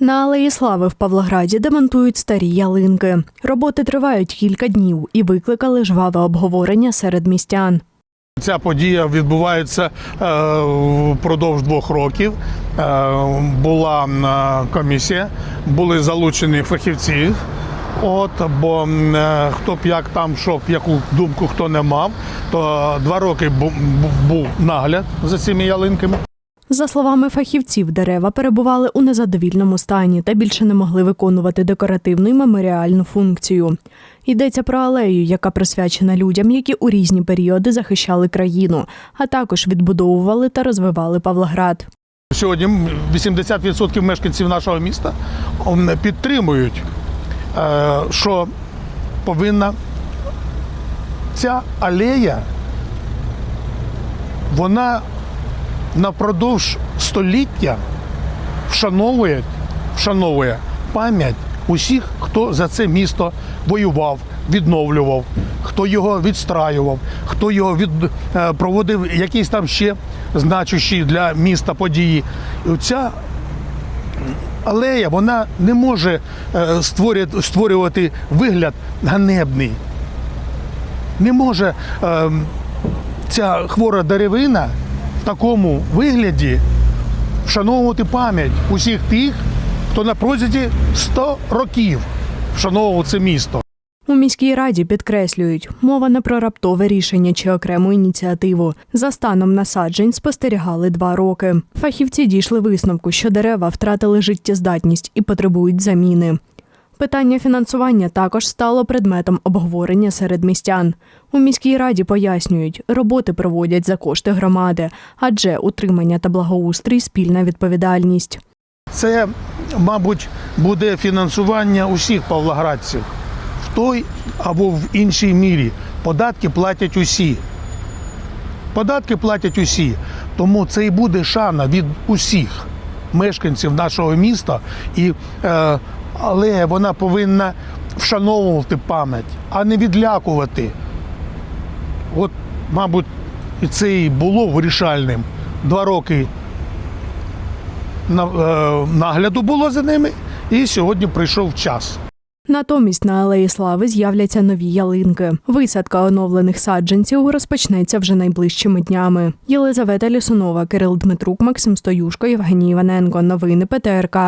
На Алеї Слави в Павлограді демонтують старі ялинки. Роботи тривають кілька днів і викликали жваве обговорення серед містян. Ця подія відбувається е, впродовж двох років. Е, була е, комісія, були залучені фахівці. От, бо хто б як там, що б яку думку хто не мав, то два роки бу- бу- був нагляд за цими ялинками. За словами фахівців, дерева перебували у незадовільному стані та більше не могли виконувати декоративну і меморіальну функцію. Йдеться про алею, яка присвячена людям, які у різні періоди захищали країну, а також відбудовували та розвивали Павлоград. Сьогодні 80% мешканців нашого міста підтримують, е, що повинна ця алея, вона напродовж століття вшановує, вшановує пам'ять усіх, хто за це місто воював, відновлював, хто його відстраював, хто його від, е, проводив якісь там ще значущі для міста події. Ця алея вона не може е, створювати, вигляд ганебний. Не може е, ця хвора деревина такому вигляді вшановувати пам'ять усіх тих, хто на протязі 100 років вшановував це місто. У міській раді підкреслюють, мова не про раптове рішення чи окрему ініціативу. За станом насаджень спостерігали два роки. Фахівці дійшли висновку, що дерева втратили життєздатність і потребують заміни. Питання фінансування також стало предметом обговорення серед містян. У міській раді пояснюють, роботи проводять за кошти громади, адже утримання та благоустрій спільна відповідальність. Це, мабуть, буде фінансування усіх павлоградців в той або в іншій мірі. Податки платять усі. Податки платять усі. Тому це і буде шана від усіх мешканців нашого міста. І, е, але вона повинна вшановувати пам'ять, а не відлякувати. От, мабуть, і це і було вирішальним. Два роки е, нагляду було за ними, і сьогодні прийшов час. Натомість на Алеї Слави з'являться нові ялинки. Висадка оновлених саджанців розпочнеться вже найближчими днями. Єлизавета Лісунова, Кирил Дмитрук, Максим Стоюшко, Євгеній Іваненко. Новини ПТРК.